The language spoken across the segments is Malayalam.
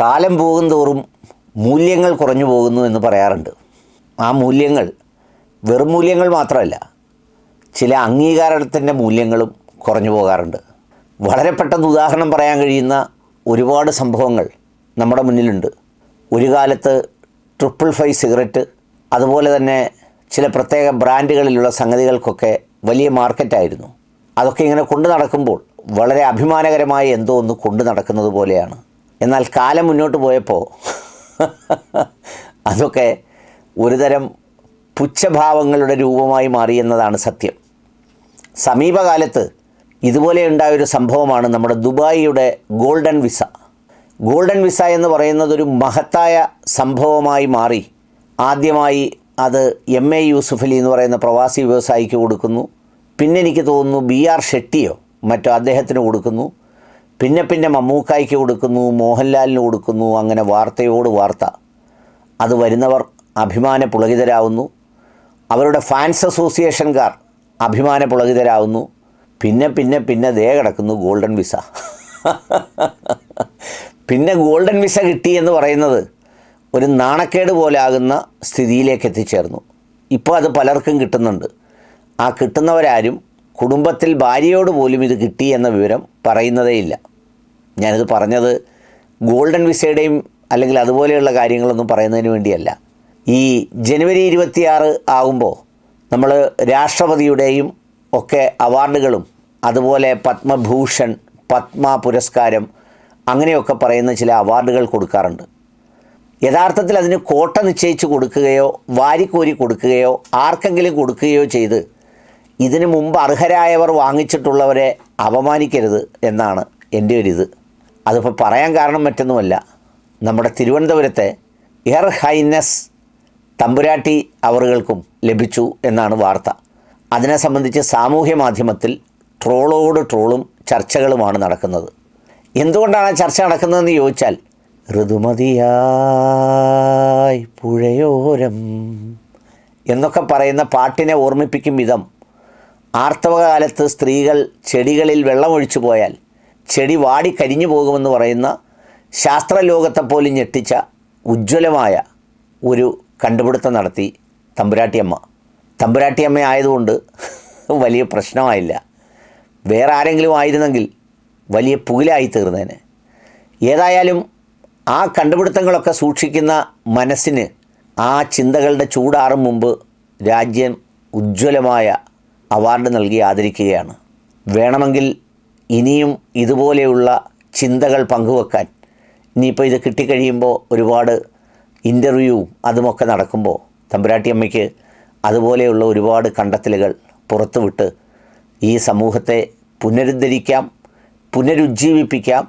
കാലം പോകുന്തോറും മൂല്യങ്ങൾ കുറഞ്ഞു പോകുന്നു എന്ന് പറയാറുണ്ട്. ആ മൂല്യങ്ങൾ വെറും മൂല്യങ്ങൾ മാത്രമല്ല ചില അംഗീകാരത്തിന്റെ മൂല്യങ്ങളും കുറഞ്ഞു പോകാറുണ്ട്. വളരെ പെട്ടെന്ന് ഉദാഹരണം പറയാൻ കഴിയുന്ന ഒരുപാട് സംഭവങ്ങൾ നമ്മുടെ മുന്നിലുണ്ട്. ഒരു കാലത്ത് ട്രിപ്പിൾ ഫൈവ് സിഗരറ്റ് അതുപോലെ തന്നെ ചില പ്രത്യേക ബ്രാൻഡുകളിലുള്ള സംഗതികൾക്കൊക്കെ വലിയ മാർക്കറ്റായിരുന്നു. അതൊക്കെ ഇങ്ങനെ കൊണ്ടു നടക്കുമ്പോൾ വളരെ അഭിമാനകരമായ എന്തോ ഒന്ന് കൊണ്ടു നടക്കുന്നത് പോലെയാണ്. എന്നാൽ കാലം മുന്നോട്ട് പോയപ്പോൾ അതൊക്കെ ഒരുതരം പുച്ഛഭാവങ്ങളുടെ രൂപമായി മാറിയെന്നതാണ് സത്യം. സമീപകാലത്ത് ഇതുപോലെ ഉണ്ടായൊരു സംഭവമാണ് നമ്മുടെ ദുബായിയുടെ ഗോൾഡൻ വിസ. ഗോൾഡൻ വിസ എന്ന് പറയുന്നത് ഒരു മഹത്തായ സംഭവമായി മാറി. ആദ്യമായി അത് എം എ യൂസുഫ് അലി എന്ന് പറയുന്ന പ്രവാസി വ്യവസായിക്ക് കൊടുക്കുന്നു. പിന്നെ എനിക്ക് തോന്നുന്നു ബി ആർ ഷെട്ടിയോ മറ്റോ അദ്ദേഹത്തിന് കൊടുക്കുന്നു. പിന്നെ പിന്നെ മമ്മൂക്കായ്ക്ക് കൊടുക്കുന്നു മോഹൻലാലിന് കൊടുക്കുന്നു അങ്ങനെ വാർത്തയോട് വാർത്ത. അത് വരുന്നവർ അഭിമാന പുളകിതരാവുന്നു. അവരുടെ ഫാൻസ് അസോസിയേഷൻകാർ അഭിമാന പുളകിതരാവുന്നു. പിന്നെ പിന്നെ പിന്നെ ദേ കിടക്കുന്നു ഗോൾഡൻ വിസ. പിന്നെ ഗോൾഡൻ വിസ കിട്ടി എന്ന് പറയുന്നത് ഒരു നാണക്കേട് പോലെ ആകുന്ന സ്ഥിതിയിലേക്ക് എത്തിച്ചേർന്നു. ഇപ്പോൾ അത് പലർക്കും കിട്ടുന്നുണ്ട്. ആ കിട്ടുന്നവരാരും കുടുംബത്തിൽ ഭാര്യയോട് പോലും ഇത് കിട്ടി എന്ന വിവരം പറയുന്നതേയില്ല ഞാനിത് പറഞ്ഞത് ഗോൾഡൻ വിസയുടെയും അല്ലെങ്കിൽ അതുപോലെയുള്ള കാര്യങ്ങളൊന്നും പറയുന്നതിന് വേണ്ടിയല്ല. ഈ ജനുവരി ഇരുപത്തിയാറ് ആകുമ്പോൾ നമ്മൾ രാഷ്ട്രപതിയുടെയും ഒക്കെ അവാർഡുകളും അതുപോലെ പത്മഭൂഷൺ പത്മ പുരസ്കാരം അങ്ങനെയൊക്കെ പറയുന്ന ചില അവാർഡുകൾ കൊടുക്കാറുണ്ട്. യഥാർത്ഥത്തിൽ അതിന് കോട്ട നിശ്ചയിച്ച് കൊടുക്കുകയോ വാരിക്കോരി കൊടുക്കുകയോ ആർക്കെങ്കിലും കൊടുക്കുകയോ ചെയ്ത് ഇതിനു മുമ്പ് അർഹരായവർ വാങ്ങിച്ചിട്ടുള്ളവരെ അപമാനിക്കരുത് എന്നാണ് എന്റെ ഒരിത് അതിപ്പോൾ പറയാൻ കാരണം മറ്റൊന്നുമല്ല. നമ്മുടെ തിരുവനന്തപുരത്തെ എയർ ഹൈനസ് തമ്പുരാട്ടി അവറുകൾക്കും ലഭിച്ചു എന്നാണ് വാർത്ത. അതിനെ സംബന്ധിച്ച് സാമൂഹ്യ മാധ്യമത്തിൽ ട്രോളോട് ട്രോളും ചർച്ചകളുമാണ് നടക്കുന്നത്. എന്തുകൊണ്ടാണ് ചർച്ച നടക്കുന്നതെന്ന് ചോദിച്ചാൽ ഋതുമതിയായി പുഴയോരം എന്നൊക്കെ പറയുന്ന പാട്ടിനെ ഓർമ്മിപ്പിക്കും വിധം ആർത്തവകാലത്ത് സ്ത്രീകൾ ചെടികളിൽ വെള്ളമൊഴിച്ചു പോയാൽ ചെടി വാടി കരിഞ്ഞു പോകുമെന്ന് പറയുന്ന ശാസ്ത്രലോകത്തെ പോലും ഞെട്ടിച്ച ഉജ്ജ്വലമായ ഒരു കണ്ടുപിടുത്തം നടത്തി തമ്പുരാട്ടിയമ്മ. തമ്പുരാട്ടിയമ്മ ആയതുകൊണ്ട് വലിയ പ്രശ്നമായില്ല. വേറെ ആരെങ്കിലും ആയിരുന്നെങ്കിൽ വലിയ പുകിലായി തീർന്നേനെ ഏതായാലും ആ കണ്ടുപിടുത്തങ്ങളൊക്കെ സൂക്ഷിക്കുന്ന മനസ്സിന് ആ ചിന്തകളുടെ ചൂടാറും മുമ്പ് രാജ്യം ഉജ്ജ്വലമായ അവാർഡ് നൽകി ആദരിക്കുകയാണ്. വേണമെങ്കിൽ ഇനിയും ഇതുപോലെയുള്ള ചിന്തകൾ പങ്കുവെക്കാൻ ഇനിയിപ്പോൾ ഇത് കിട്ടിക്കഴിയുമ്പോൾ ഒരുപാട് ഇന്റർവ്യൂവും അതുമൊക്കെ നടക്കുമ്പോൾ തമ്പുരാട്ടിയമ്മയ്ക്ക് അതുപോലെയുള്ള ഒരുപാട് കണ്ടെത്തലുകൾ പുറത്തുവിട്ട് ഈ സമൂഹത്തെ പുനരുദ്ധരിക്കാം പുനരുജ്ജീവിപ്പിക്കാം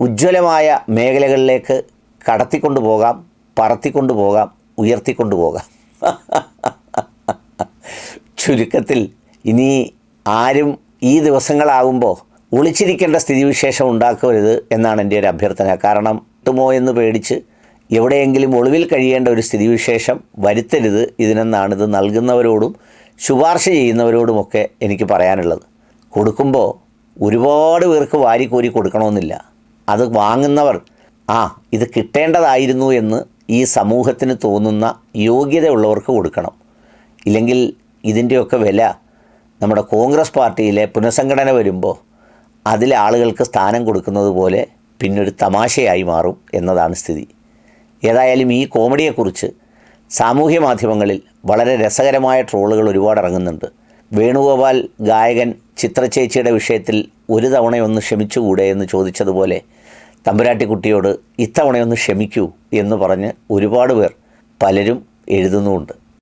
ഉജ്ജ്വലമായ മേഖലകളിലേക്ക് കടത്തിക്കൊണ്ടു പോകാം പറത്തിക്കൊണ്ടു പോകാം ഉയർത്തിക്കൊണ്ടു പോകാം. ചുരുക്കത്തിൽ ഇനി ആരും ഈ ദിവസങ്ങളാവുമ്പോൾ ഒളിച്ചിരിക്കേണ്ട സ്ഥിതിവിശേഷം ഉണ്ടാക്കരുത് എന്നാണ് എന്റെ ഒരു അഭ്യർത്ഥന. കാരണം കിട്ടുമോ എന്ന് പേടിച്ച് എവിടെയെങ്കിലും ഒളിവിൽ കഴിയേണ്ട ഒരു സ്ഥിതിവിശേഷം വരുത്തരുത്. ഇതിനെന്നാണ് ഇത് നൽകുന്നവരോടും ശുപാർശ ചെയ്യുന്നവരോടുമൊക്കെ എനിക്ക് പറയാനുള്ളത്. കൊടുക്കുമ്പോൾ ഒരുപാട് പേർക്ക് വാരിക്കോരി കൊടുക്കണമെന്നില്ല. അത് വാങ്ങുന്നവർ ആ ഇത് കിട്ടേണ്ടതായിരുന്നു എന്ന് ഈ സമൂഹത്തിന് തോന്നുന്ന യോഗ്യതയുള്ളവർക്ക് കൊടുക്കണം. ഇല്ലെങ്കിൽ ഇതിന്റെയൊക്കെ വില നമ്മുടെ കോൺഗ്രസ് പാർട്ടിയിലെ പുനഃസംഘടന വരുമ്പോൾ അതിലെ ആളുകൾക്ക് സ്ഥാനം കൊടുക്കുന്നത് പോലെ പിന്നൊരു തമാശയായി മാറും എന്നതാണ് സ്ഥിതി. ഏതായാലും ഈ കോമഡിയെക്കുറിച്ച് സാമൂഹ്യ മാധ്യമങ്ങളിൽ വളരെ രസകരമായ ട്രോളുകൾ ഒരുപാട് ഇറങ്ങുന്നുണ്ട്. വേണുഗോപാൽ ഗായകൻ ചിത്രചേച്ചിയുടെ വിഷയത്തിൽ ഒരു തവണയൊന്ന് ക്ഷമിച്ചുകൂടെ എന്ന് ചോദിച്ചതുപോലെ തമ്പുരാട്ടിക്കുട്ടിയോട് ഇത്തവണയൊന്ന് ക്ഷമിക്കൂ എന്ന് പറഞ്ഞ് ഒരുപാട് പേർ പലരും എഴുതുന്നുമുണ്ട്.